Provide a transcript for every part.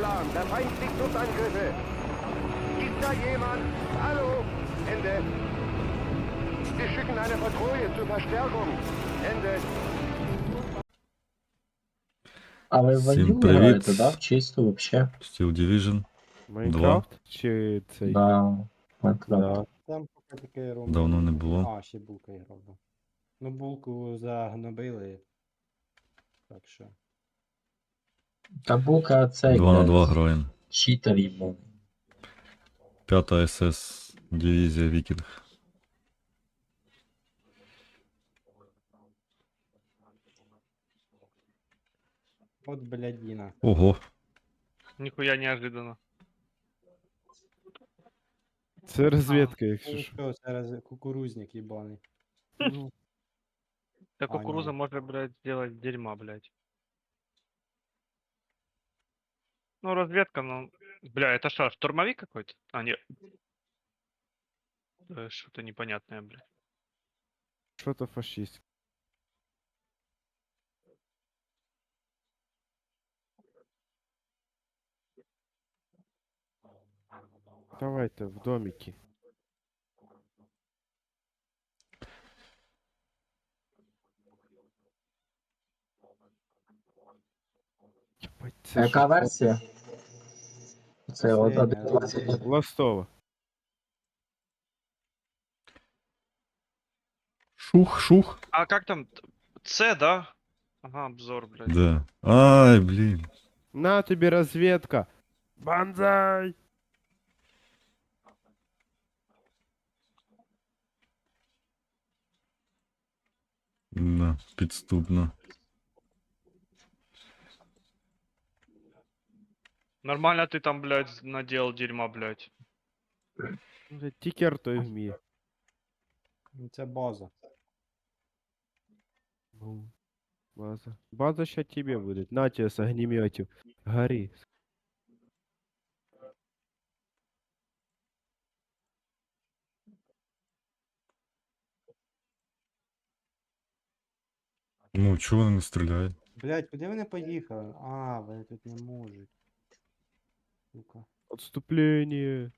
Tiger-Alarm. Der Feind fliegt Luftangriffe. Ist da jemand? Hallo? Ende. Wir schicken eine Patrouille zur Verstärkung. Ende. А ви Всім привіт. граєте, да? Чисто вообще? Steel Division. Майнкрафт чи цей? Да. Майнкрафт. Да. Там поки таке робимо. Давно не було. А, ще булка я робив. Ну, булку загнобили. Так що. Та бука цей. 2 на блядь, 2 граємо. Читер їбаний. П'ята СС дивізія Вікінг. От блядіна. Ого. Нихуя неожиданно. Це розвідка, Ну якщо що. що, зараз кукурузник їбаний. Ну, Да А, кукуруза не. может, блядь, сделать дерьма, блядь. Ну, разведка, ну... Бля, это что, штурмовик какой-то? А, нет. Что-то непонятное, блядь. Що то фашист? Давайте в домики. Єбать, А це яка що? версія? Це от Последня, 1.20. Ластова. Шух, шух. А как там? т- С, да? Ага, обзор, блядь. Да. Ай, блін. На тобі розвідка! Банзай! Да, підступно. Нормально ты там, блядь, наделал дерьма, блядь. Вже Тікер той вміє. Ну, Це база. Ну, база. База ще тебе буде. На тебе з огнеметів. Гори. Ну, чого вони не стріляють? Блядь, куди вони поїхали? А, вони тут не можуть. Сука. Отступление.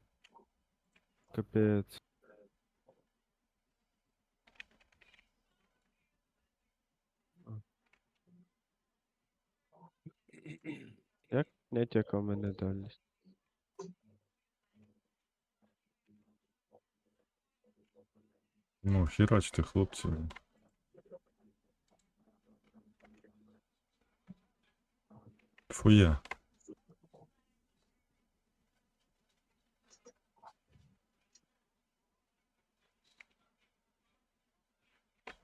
Капец. Як понять, яка в мене дальність? Ну, херачте, хлопці. Фуя.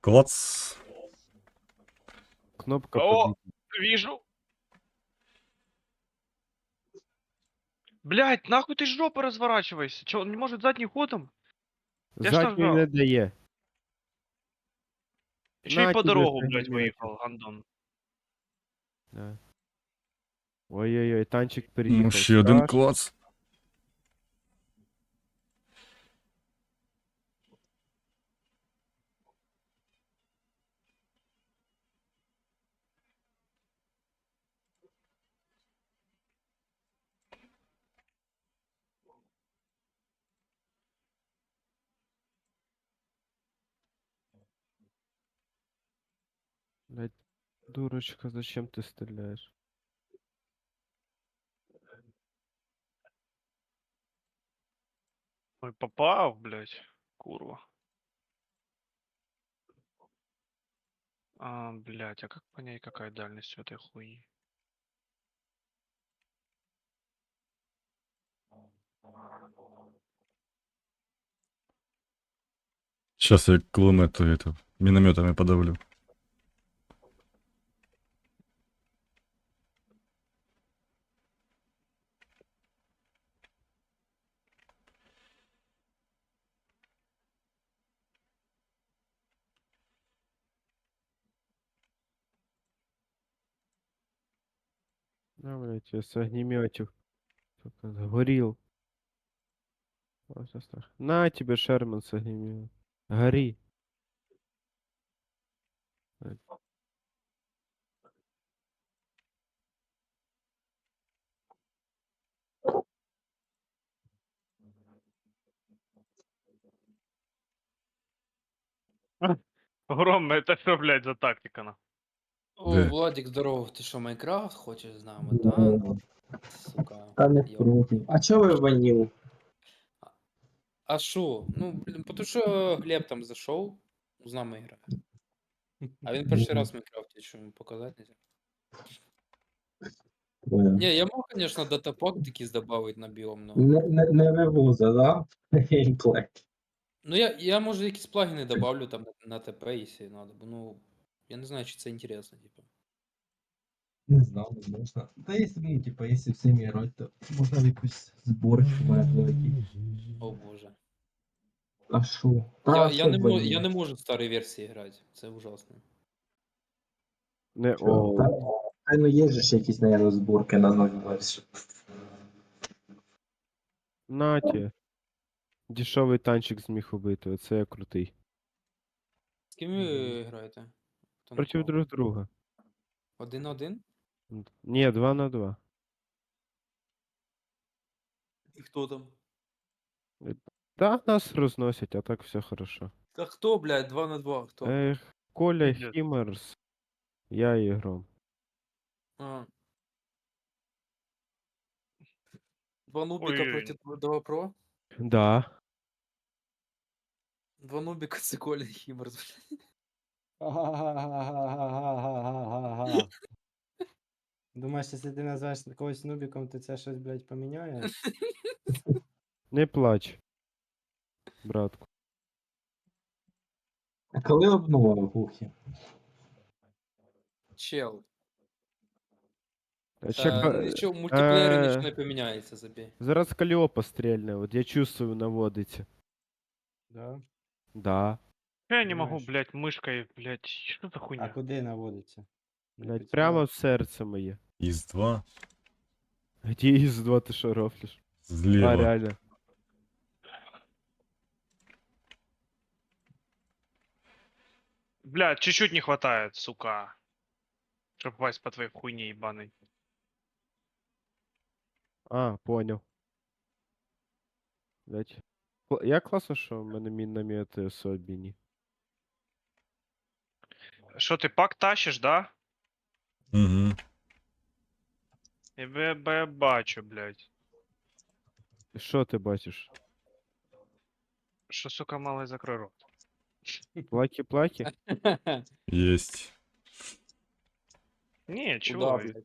Клац. Кнопка О! побіг. Вижу. Блядь, нахуй ты жопы разворачивайся. Че, он не может задним ходом? я ж Задньої нажав. не дає. Еще На и по тебе дорогу, задний блядь, метр. выехал, гандон. Да. Ой-ой-ой, танчик приїхав. Ну, ще один страшно. клац. Дурочка, зачем ты стреляешь? Ой, попал, блядь, курва. А, блядь, а как понять, какая дальность у этой хуйни? Сейчас я кулемету это, минометами подавлю. Да, блядь, я с огнеметів. Сука, сгорел. На тебе, Шерман, с огнемета. Гори. Гром, это что, блядь, за тактика, на? О, Де? Владик, здорово. Ти що, Майнкрафт хочеш з нами, Ну, так? Сука. Та не йо. проти. А чого ви ванів? А що? Ну, блін, тому що Глеб там зайшов, з нами грає. А він перший раз в Майнкрафті, що йому показати нельзя. Ні, я мог, конечно, датапак якийсь добавити на біом, но... Не, не, не вивоза, да? Геймплей. Ну я, я може якісь плагіни добавлю там на, ТП, якщо надо. бо, Ну, я не знаю, чи це інтересно, типу. Не знаю, можна. Та якщо, ну, типа, якщо всім грати, то можна в якусь зборочку великий. О боже. А що? Та Я, а я, що не можу, ванів? я не можу в старій версії грати. Це ужасно. Не Що? о. Та, та, ну є же ж якісь, наверное, зборки на нові версії. Наті. Дешевий танчик зміг убити, оце я крутий. З ким ви граєте? Хто на Проти кого? друг друга. Один на один? Ні, 2 на 2. І хто там? Та нас розносять, а так все хорошо. Та хто, блядь, два на два? Хто? Ех, Коля Пиздец. Хімерс. Я і гром. А. Два нубика Ой-ой-ой. проти два про? Да. Два нубика це Коля і Хімерс. Ага-га-га-га-га-га-га-га. Думаєш, якщо ти назвеш когось нубіком, то це щось, блядь, поміняє? Не плач. Братку. А коли обнова в гухі? Чел. А ще Е, ка- нічого, в мультиплеєрі е, нічого не поміняється, забій. Зараз Каліопа стрільне, от я чувствую, наводиться. Да? Да. Я не могу, Понимаешь. блядь, мышкой, блядь, что за А хуйня? куди наводиться? Не Блядь, підскажеш? прямо в серце моє. Із 2 Где із 2 ти що рофлиш? А, зліва. реально. Блядь, чуть-чуть не хватает, сука. Чтоб попасть по твоей хуйне ебаной. А, понял. Блять. Я класно, що в мене міномети особені. Что ты пак тащишь, да? Угу. Я б- б- бачу, блядь. Що ти бачиш? Что, сука, малый закрой рот. Плаки-плаки? Єсть. Не, чего? Куда, вы? блядь?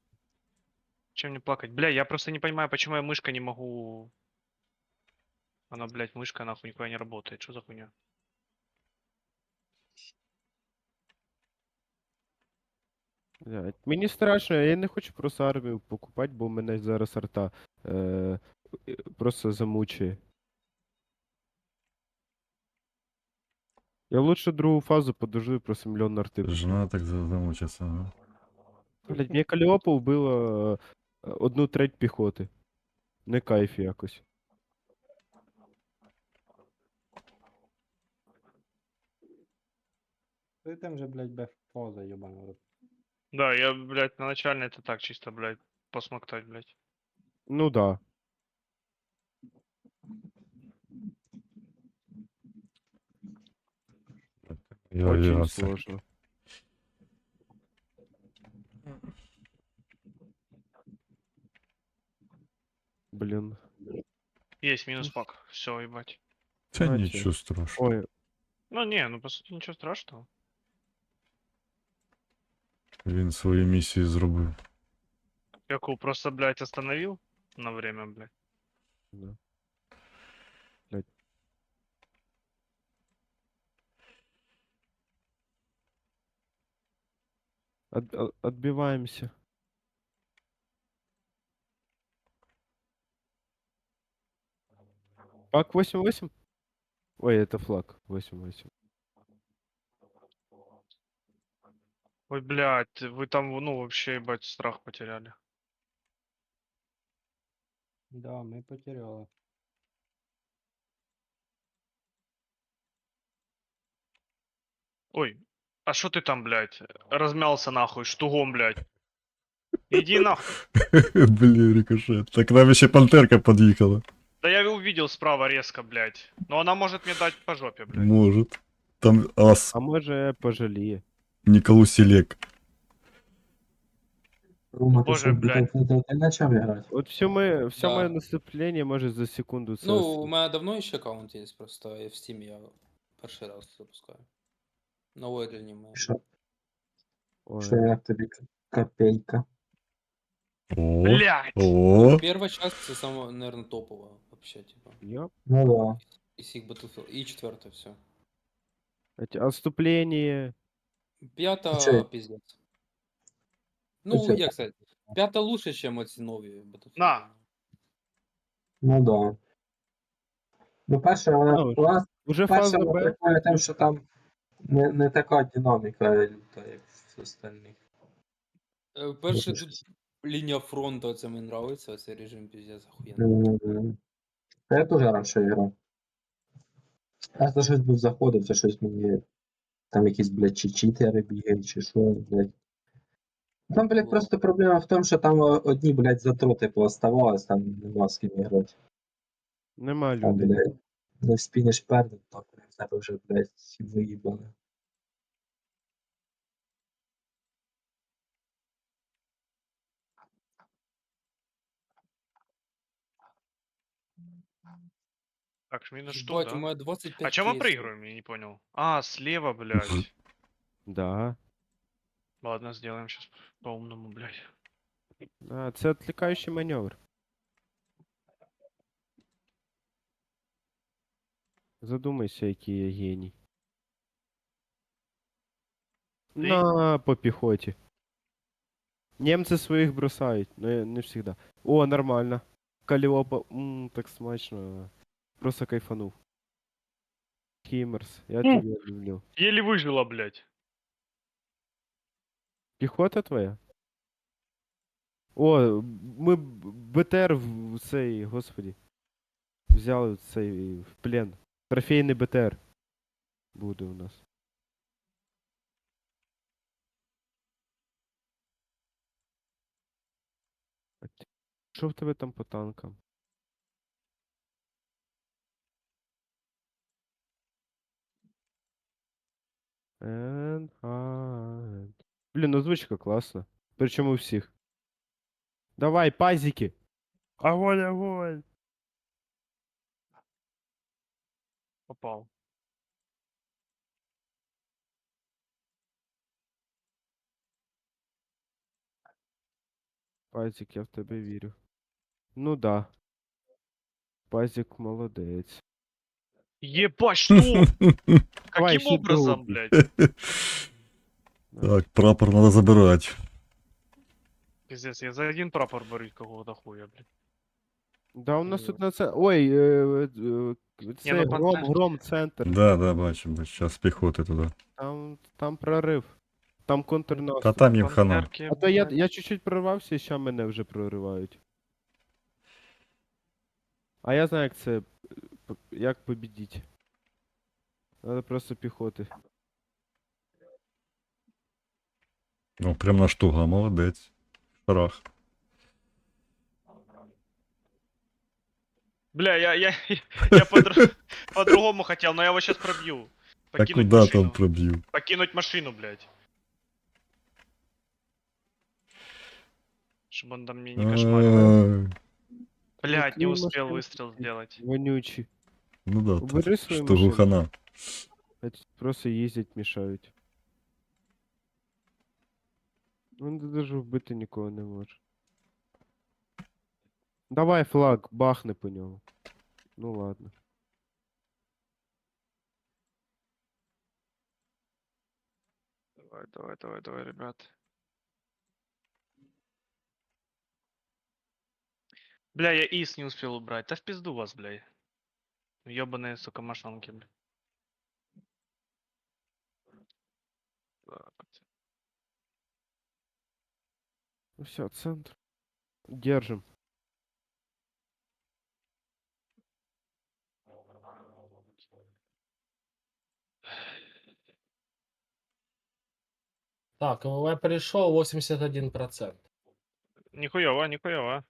Чем не плакать? Бля, я просто не понимаю, почему я мышкой не могу... Она, блядь, мышка нахуй никуда не работает. Что за хуйня? Блядь, Мені страшно, я не хочу просто армію покупати, бо мене зараз арта е, просто замучує. Я лучше другу фазу подожду і просто мільйон арти. Жена так за- замучиться. Ага. Блять, мені Каліопа вбила е, одну треть піхоти. Не кайф якось. Ти там же, блядь, йобаний рот. Да, я, блядь, на начальной это так чисто, блядь, посмоктать, блядь. Ну да. Я Очень вірився. сложно. Блин. Есть минус пак. Все, ебать. Та Знаєте. нічого страшного. Ой, Ну не, ну по сути ничего страшного. Він свою місію зробив. Яку просто, блядь, остановил на время, блядь. да. Блядь. От- от- отбиваемся. Пак 8-8? Ой, это флаг. 8-8. Ой, блядь, вы там, ну, вообще, ебать, страх потеряли. Да, ми потеряли. Ой, А что ты там, блядь, размялся нахуй, штугом, блядь? Иди нахуй. Блін, рикошет. Так нам еще пантерка подъехала. Да я увидел справа резко, блядь. Но она может мне дать по жопе, блядь. Может. Там ас А може пожаліє. Николу Селек. Рома, ти Боже, що, блядь. ти, ти, ти почав грати? От все моє, все Да. моє наступлення може за секунду це. Ну, с- у мене давно ще аккаунт є, просто і в Steam я перший раз запускаю. Новое для нього. Що, Ой. що як тобі копейка? О, Блядь! о. Перша часть це саме, наверное, топова, вообще, типа. Йоп. Ну да. Із всіх Battlefield. І четверта, все. Эти Отступлення. П'ята Чи- пиздец. Ну, Чи- як сказати, п'ята лучше, чем оці нові Battlefield. На. Ну да. Ну, перше, вона, Ну, вона Уже перше фаза вона Б. прикольна тим, що там не, не така динаміка люта, як в остальних. Е, Перше Ну, тут лінія фронту, це мені нравиться, цей режим пиздец охуєнний. М, Та я теж раніше грав. Я за щось був заходив, це щось мені. Там якісь, блядь, чи читери бігають, чи що, блядь. Там, блядь, просто проблема в тому, що там одні, блядь, затроти пооставалось, там нема з ким грати. Нема Там, людей. блядь, не вспінеш перед, то в тебе вже, блядь, виїбали. Так, шмина что, Ебать, у да? мене 25 А чем мы кейсів. проигрываем, я не понял. А, слева, блядь. Да. Ладно, сделаем сейчас по-умному, блядь. А, це відвлікаючий маневр. Задумайся, який я геній. На, по піхоті. Німці своїх бросають, но не всегда. О, нормально. Каліопа, ммм, так смачно. Просто кайфанув. Хімерс, я М. тебе люблю. Еле выжила, блядь. Піхота твоя? О, ми б- БТР в цей, господі. Взяли в цей в плен. Трофейний БТР. Буде у нас. А ті- Що в тебе там по танкам? Enhance. Блін, озвучка класна. Причому у всіх. Давай, пазики! Огонь, огонь! Попал. Пазик, я в тебе вірю. Ну да. Пазик молодець. Ебать, что? Каким образом, блядь? Так, прапор надо забирать. Пиздец, я за один прапор борюсь какого-то хуя, блядь. Да, у нас тут на це. Ой, е, е, е, це ну, гром, гром центр. Да, да, бачу, бачу. Сейчас пехоты туда. Там, там прорив. Там контрнаступ. Та там їм хана. А то я, блядь. я чуть-чуть прорвався, і ще мене вже проривають. А я знаю, як це. е, п- Як побідіть. Надо просто піхоти. Ну, прям на штуга, молодець. Шарах. Бля, я, я, я по-дру- по-другому хотел, но я его сейчас пробью. Та Покинуть куда машину. там проб'ю? Покинуть машину, блядь. Чтобы он там меня не кошмарил. Ай, Блядь, не Какие успел машины? выстрел сделать. Вонючі. Ну да, Убери тут свою штугу машину. хана. А тут Просто їздять мішають. Ну, ти даже вбити нікого не може. Давай флаг, бахни по ньому. Ну ладно. Давай, давай, давай, давай, ребят. Бля, я ИС не успел убрать. Да в пизду вас, бля. Ёбаные, сука, машанки, бля. Так. Ну все, центр. Держим. Так, ВВ пришел 81%. Нихуево, нихуево.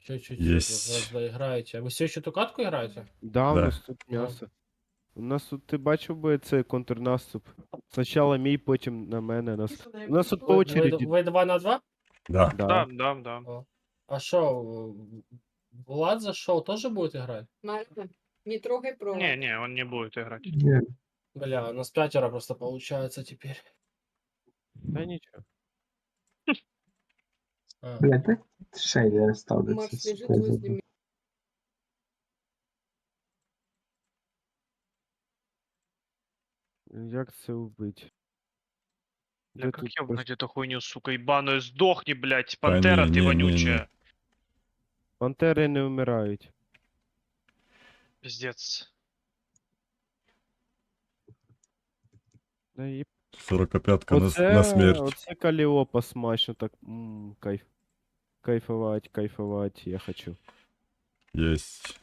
Еще чуть-чуть Есть. вы доиграете. А вы все еще ту катку играете? Да, у Да. нас тут м'ясо. У нас тут, ти бачив би цей контрнаступ. Спочатку мій, потім на мене. Нас... У нас тут по Вы, вы, очереді. вы 2 на 2? Да. Да. Да, да, да. А что, Влад зашел, тоже будет играть? Марта, не трогай провод. Не, не, он не будет играть. Ні. Бля, у нас пятеро просто получается теперь. Та нічого. А, Блядь, так шейдер Макс ставиться. лежит возле меня. Як це вбить? Бля, Де как тут я блядь, эту хуйню, сука, ебаную, сдохни, блядь, не, пантера не, ты не, вонючая. Пантери не вмирають. Пиздец. Да і... 45-ка на, Оце, на смерть. оце Каліопа смачно так. М, кайф. Кайфовать, кайфовать, я хочу. Есть.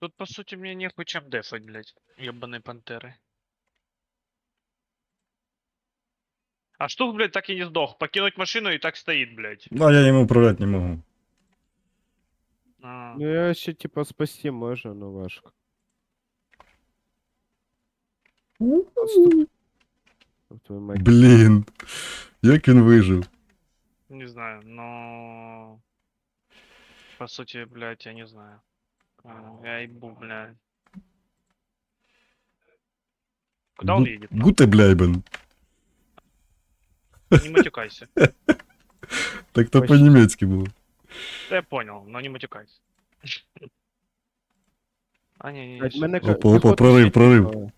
Тут, по сути, мне нехуй чем дефать, блядь, ебаные пантеры. А штук, блядь, так и не сдох. Покинуть машину и так стоит, блядь. Ну, а я им управлять не могу. А, Ну я ще типа спасти можна, но важко. Блін. Як він вижив? не знаю, но... По сути, блядь, я не знаю. А, Я ебу, блядь. Куда он Гу- едет? Гуте бляйбен. Не матюкайся. Так то Почти. по-німецьки було. Да я понял, но не матюкайся. А, не, не, Блядь, не. Мене Опа, ка- опа, піхота прорив, ще прорив.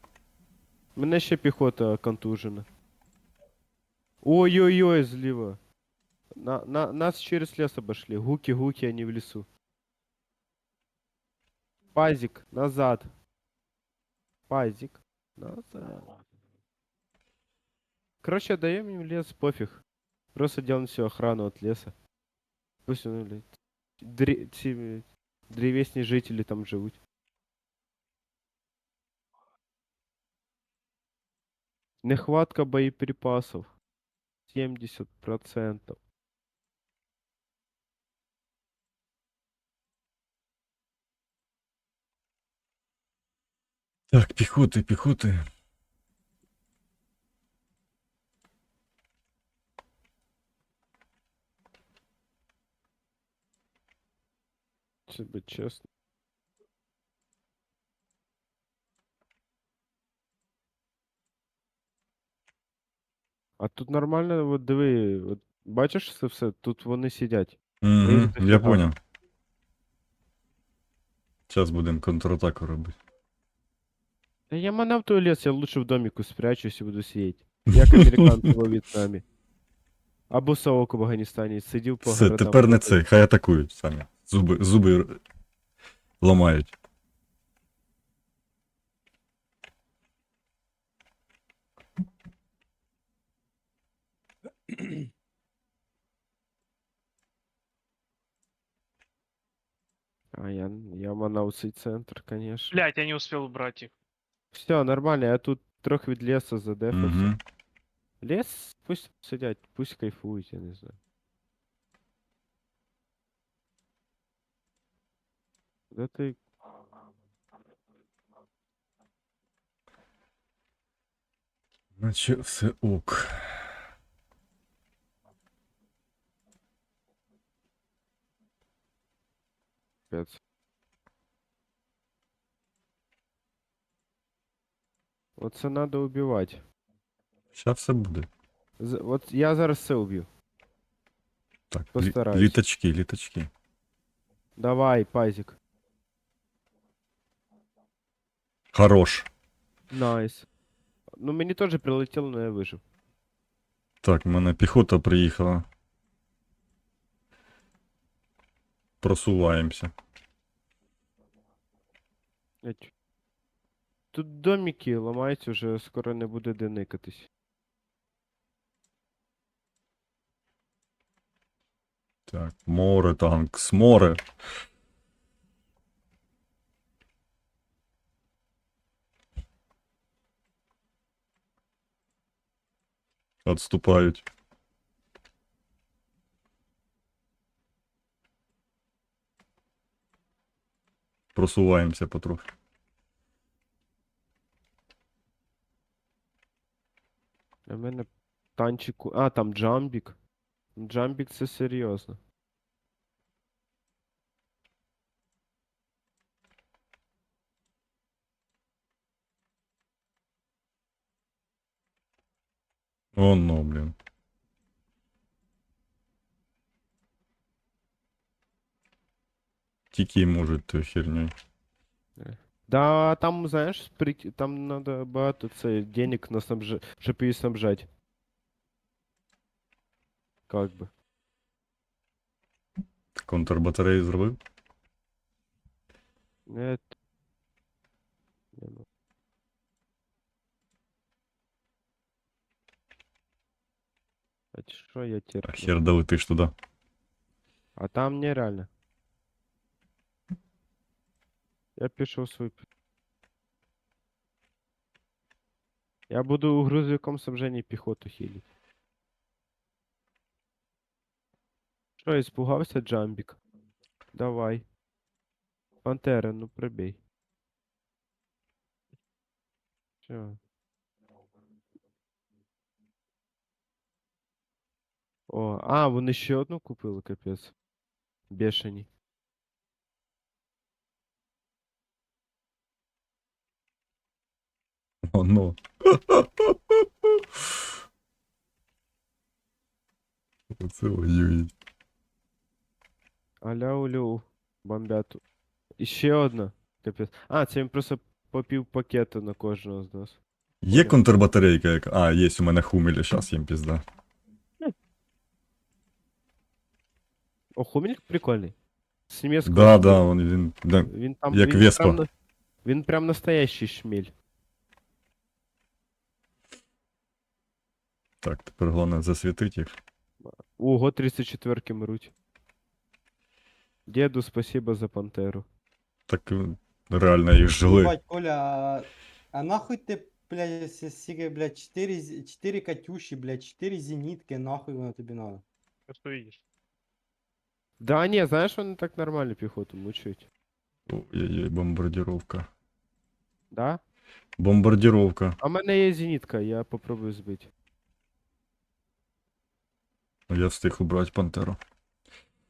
типа- Мене ще піхота контужена. Ой-ой-ой, зліва. На, на, нас через лес обошли. Гуки-гуки, они в лесу. Пазик, назад. Пазик, назад. Короче, отдаем им лес, пофиг. Просто делаем всю охрану от леса. Пусть он, блядь, дре- ці, блядь, древесні жителі там живуть. Нехватка боеприпасов. 70%. Так, піхоти, піхоти. Тебе чесно. А тут нормально, от диви, от бачиш це все? Тут вони сидять. Мгм, Їх я дофіга. понял. Зараз будемо контратаку робити. Та я манав той лес, я лучше в домику спрячусь і буду сидіти. Як американці во В'єтнамі. Або Саок в Афганістані сидів по Все, городам. тепер не це, хай атакують самі. Зуби, зуби р- ламають. А я, я манав цей центр, конечно. Блядь, я не успел убрать их. Все, нормально, я тут трохи від лесу задефався. Угу. Лес, пусть сидять, пусть кайфують, я не знаю. Де ти? Наче все ок. Капець. Оце надо убивати. Щас все буде. З- От я зараз це уб'ю. Так, лі- Постараюсь. літачки, літачки. Давай, пазик. Хорош. Найс. Ну мені теж прилетіло, але я вижив. Так, в мене піхота приїхала. Просуваємося. Тут доміки ламаються вже, скоро не буде де никатись. Так, море, танк, с море. Отступають. Просуваємося потрохи. У мене танчику. А, там джамбік. Джамбік це серйозно. О, ну, блін. Тільки й можуть тою херню. Да, там, знаєш, прик- там надо багато це денег на снабж... щоб її снабжать. Как би. Контрбатареї зробив? Нет. Не, ну. А ч- що я А терплю? хер долетиш туди. А там нереально. Я пішов свій. Я буду грузовиком снабжения піхоту хилить. Що, испугався Джамбік? Давай. Пантера, ну прибей. Все. О, а, вони ще одну купили, капець. Бешені. О, ну. Оце воює. Аля-улю, бомбят. І ще одна. Капець. А, це він просто по пів пакета на кожного з нас. Є контрбатарейка яка. А, є у мене хумелі, щас їм пізда. О, хумельник прикольний. З німецького. Да, шмелю. да, він, він да. Він там. як він Веспа. Прям, на- він прям настоящий шмель. Так, тепер головне засвітити їх. Ого, 34 мруть. Деду, спасибо за пантеру. Так е, реально їх жгли. Ебать, Коля, а, а нахуй ты, блядь, с- с- блядь, 4, 4 Катюши, блядь, 4 зенитки, нахуй воно тобі надо? Просто видишь. Да, не, знаєш, вони так нормально піхоту мучають. Ой-ой-ой, бомбардировка. Да? Бомбардировка. А в мене є зенітка, я попробую збити. Я встиг убрати пантеру.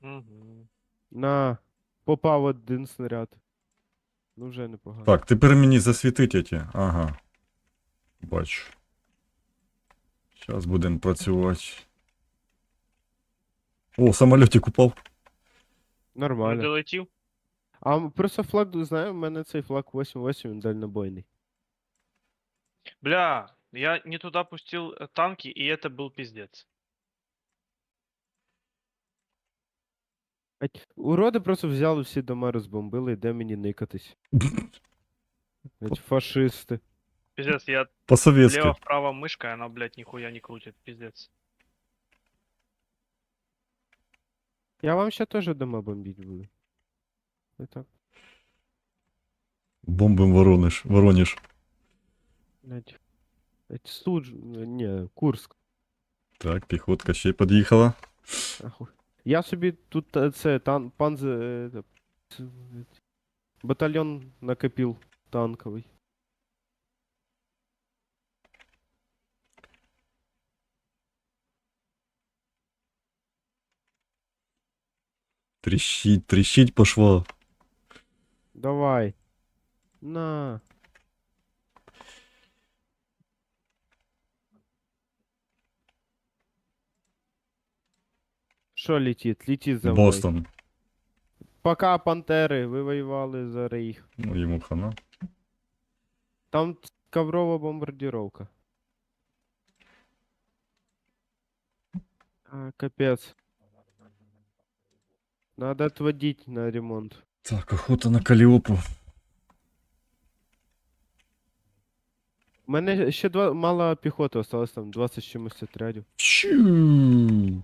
Угу. На, попав один снаряд. Ну вже непогано. Так, тепер мені засвітить ті. Ага. Бачу. Зараз будемо працювати. О, самолітик упав. Нормально. Долетів? А м- просто флаг, знаю, в мене цей флаг 8-8, він дальнобойний. Бля, я не туда пустил э, танки, и это был пиздец. Уроди просто взяли всі дома розбомбили, і де мені никатись. Ать, фашисти. Пиздец, я По-совєтськи. влево-вправо мышкой, она, блядь, нихуя не крутит. Пиздец. Я вам ще теж дома бомбить буду. І так, Бомбим Воронеж. Воронеж. блядь. Ать, Суд... Ні, Курск. Так, піхотка ще й під'їхала. Ахуй. Я собі тут е, це тан панзе. е, те, ц- е, Батальйон накопив танковий. Тріщить, тріщить пошла. Давай. На. Що летить? Летить за мною. Бостон. Пока пантери, ви воювали за рейх. Ну, йому хана. Там ц- коврова бомбардировка. А, капец. Надо отводить на ремонт. Так, охота на Каліопу. У мене ще два мало піхоти осталось там 20 з чимось отрядів. Чу.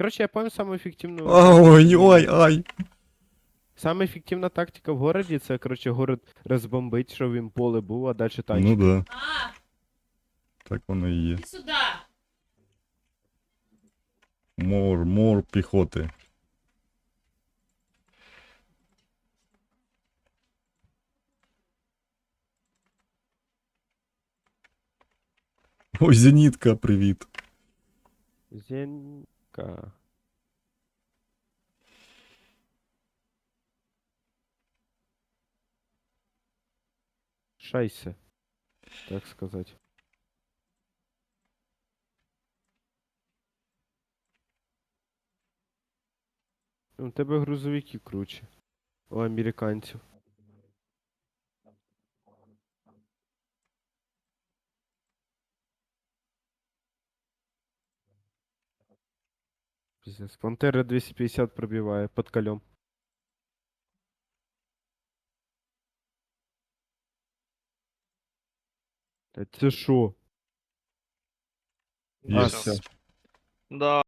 Короче, я пам'ятаю саму ефективну. Ой, ой, ай. Саме ефективна тактика в городі це, короче, город розбомбить, щоб він поле був, а далі танчик. Ну да. Так воно і є. Сюди. Мор, мор піхоти. Ой, зенітка, привіт. Зенька. Шайся, так сказать. У тебе грузовики круче. У американців. Пиздец. Пантера 250 пробиває под колем. Це що? Є. А, все. Да,